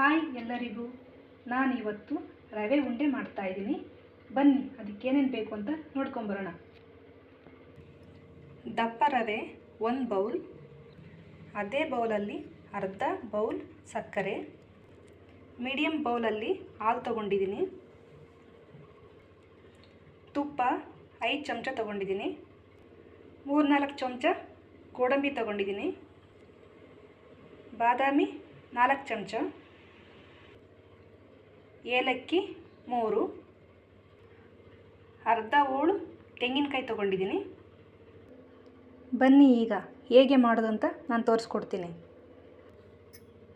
Hi ಎಲ್ಲರಿಗೂ. ನಾನು ಇವತ್ತು ರವೆ ಉಂಡೆ ಮಾಡ್ತಾ ಇದ್ದೀನಿ. ಬನ್ನಿ, ಅದಕ್ಕೇನೇನು ಬೇಕು ಅಂತ ನೋಡ್ಕೊಂಬರೋಣ. ದಪ್ಪ ರವೆ ಒಂದು ಬೌಲ್, ಅದೇ ಬೌಲಲ್ಲಿ ಅರ್ಧ ಬೌಲ್ ಸಕ್ಕರೆ ಮೀಡಿಯಮ್ ಬೌಲಲ್ಲಿ ಹಾಲು ತೊಗೊಂಡಿದ್ದೀನಿ. ತುಪ್ಪ ಐದು ಚಮಚ ತೊಗೊಂಡಿದ್ದೀನಿ. ಮೂರ್ನಾಲ್ಕು ಚಮಚ ಗೋಡಂಬಿ ತೊಗೊಂಡಿದ್ದೀನಿ. ಬಾದಾಮಿ ನಾಲ್ಕು ಚಮಚ ಏಲಕ್ಕಿ ಮೂರು, ಅರ್ಧ ಹೋಳು ತೆಂಗಿನಕಾಯಿ ತೊಗೊಂಡಿದ್ದೀನಿ. ಬನ್ನಿ ಈಗ, ಹೇಗೆ ಮಾಡೋದು ಅಂತ ನಾನು ತೋರಿಸ್ಕೊಡ್ತೀನಿ.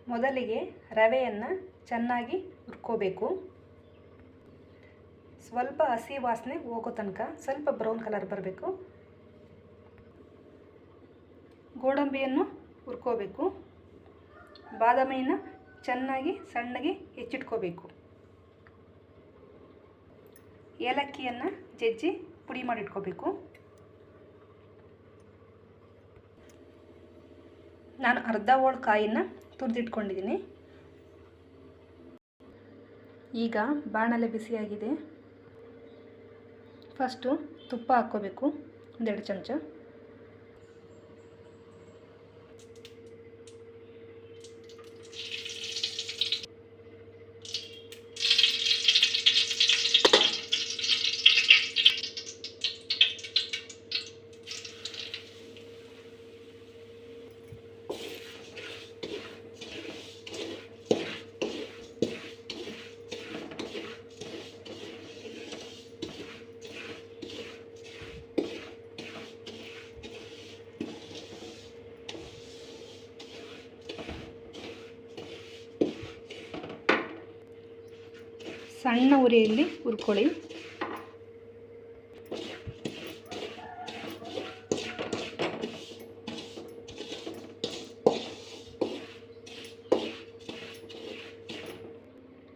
ಮೊದಲಿಗೆ ರವೆಯನ್ನು ಚೆನ್ನಾಗಿ ಹುರ್ಕೋಬೇಕು. ಸ್ವಲ್ಪ ಹಸಿ ವಾಸನೆ ಹೋಗೋ ತನಕ ಸ್ವಲ್ಪ ಬ್ರೌನ್ ಕಲರ್ ಬರಬೇಕು. ಗೋಡಂಬಿಯನ್ನು ಹುರ್ಕೋಬೇಕು. ಬಾದಾಮಿಯನ್ನು ಚೆನ್ನಾಗಿ ಸಣ್ಣಗೆ ಹೆಚ್ಚಿಟ್ಕೋಬೇಕು. ಏಲಕ್ಕಿಯನ್ನು ಜಜ್ಜಿ ಪುಡಿ ಮಾಡಿಟ್ಕೋಬೇಕು. ನಾನು ಅರ್ಧ ಹೋಳು ಕಾಯಿನ ತುರಿದಿಟ್ಕೊಂಡಿದ್ದೀನಿ. ಈಗ ಬಾಣಲೆ ಬಿಸಿಯಾಗಿದೆ. ಫಸ್ಟು ತುಪ್ಪ ಹಾಕ್ಕೋಬೇಕು, ಒಂದೆರಡು ಚಮಚ. ಸಣ್ಣ ಉರಿಯಲ್ಲಿ ಹುರ್ಕೊಳ್ಳಿ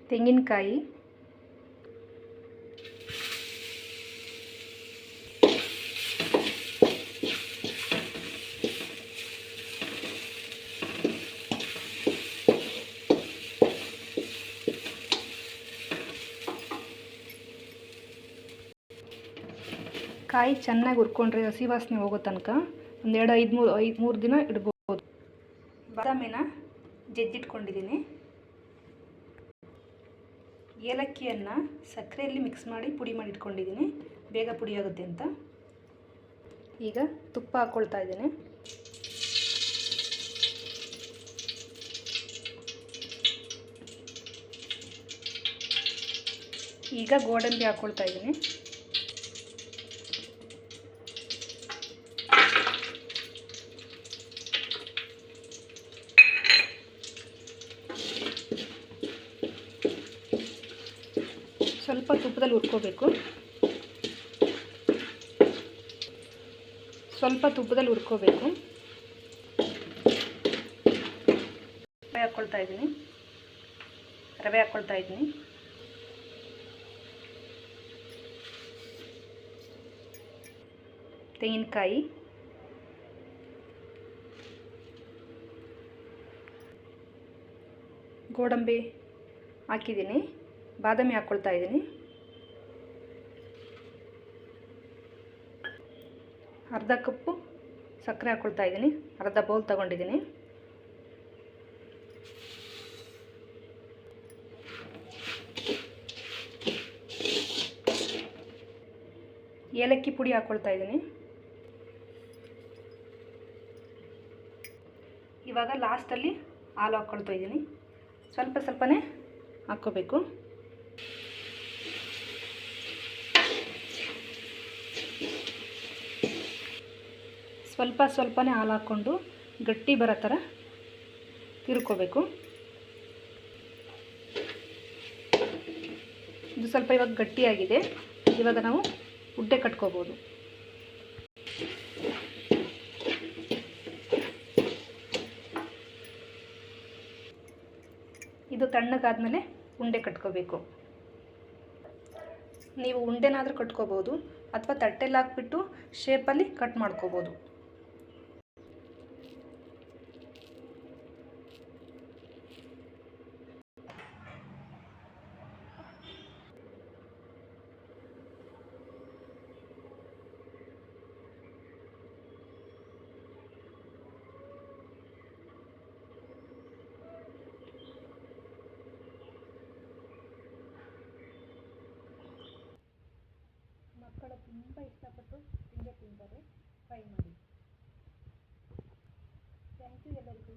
ತೆಂಗಿನಕಾಯಿ ಕಾಯಿ ಚೆನ್ನಾಗಿ ಹುರ್ಕೊಂಡ್ರೆ ಹಸಿ ವಾಸನೆ ಹೋಗೋ ತನಕ ಒಂದೆರಡು ಐದು ಮೂರು ಐದು ಮೂರು ದಿನ ಇಡ್ಬೋದು. ಬಾದಾಮಿನ ಜಜ್ಜಿಟ್ಕೊಂಡಿದ್ದೀನಿ. ಏಲಕ್ಕಿಯನ್ನು ಸಕ್ಕರೆಯಲ್ಲಿ ಮಿಕ್ಸ್ ಮಾಡಿ ಪುಡಿ ಮಾಡಿ ಇಟ್ಕೊಂಡಿದ್ದೀನಿ. ಬೇಗ ಪುಡಿ ಆಗುತ್ತೆ ಅಂತ. ಈಗ ತುಪ್ಪ ಹಾಕ್ಕೊಳ್ತಾ ಇದ್ದೀನಿ. ಈಗ ಗೋಡಂಬಿ ಹಾಕ್ಕೊಳ್ತಾ ಇದ್ದೀನಿ. ಸ್ವಲ್ಪ ತುಪ್ಪದಲ್ಲಿ ಹುರ್ಕೋಬೇಕು. ಸ್ವಲ್ಪ ತುಪ್ಪದಲ್ಲಿ ಹುರ್ಕೋಬೇಕು. ರವೆ ಹಾಕ್ಕೊಳ್ತಾ ಇದ್ದೀನಿ. ರವೆ ಹಾಕ್ಕೊಳ್ತಾ ಇದ್ದೀನಿ. ತೆಂಗಿನಕಾಯಿ. ಗೋಡಂಬಿ ಹಾಕಿದ್ದೀನಿ. ಬಾದಾಮಿ ಹಾಕ್ಕೊಳ್ತಾ ಇದ್ದೀನಿ. ಅರ್ಧ ಕಪ್ಪು ಸಕ್ಕರೆ ಹಾಕ್ಕೊಳ್ತಾ ಇದ್ದೀನಿ. ಅರ್ಧ ಬೌಲ್ ತಗೊಂಡಿದ್ದೀನಿ. ಏಲಕ್ಕಿ ಪುಡಿ ಹಾಕ್ಕೊಳ್ತಾ ಇದ್ದೀನಿ. ಇವಾಗ ಲಾಸ್ಟಲ್ಲಿ ಹಾಲು ಹಾಕ್ಕೊಳ್ತಾ ಇದ್ದೀನಿ. ಸ್ವಲ್ಪ ಸ್ವಲ್ಪನೇ ಹಾಕ್ಕೋಬೇಕು. ಸ್ವಲ್ಪ ಸ್ವಲ್ಪನೇ ಹಾಲು ಹಾಕ್ಕೊಂಡು ಗಟ್ಟಿ ಬರೋ ಥರ ತಿರ್ಕೋಬೇಕು. ಇದು ಸ್ವಲ್ಪ ಇವಾಗ ಗಟ್ಟಿಯಾಗಿದೆ. ಇವಾಗ ನಾವು ಉಡ್ಡೆ ಕಟ್ಕೋಬೋದು. ಇದು ತಣ್ಣಗಾದ್ಮೇಲೆ ಉಂಡೆ ಕಟ್ಕೋಬೇಕು. ನೀವು ಉಂಡೆನಾದರೂ ಕಟ್ಕೋಬೋದು ಅಥವಾ ತಟ್ಟೆಲಿ ಹಾಕ್ಬಿಟ್ಟು ಶೇಪಲ್ಲಿ ಕಟ್ ಮಾಡ್ಕೋಬೋದು. ತುಂಬ ಇಷ್ಟಪಟ್ಟು ತಿಂದೇ ತಿಂತಾರೆ. ಟ್ರೈ ಮಾಡಿ. ಥ್ಯಾಂಕ್ ಯು ಎಲ್ಲರಿಗೂ.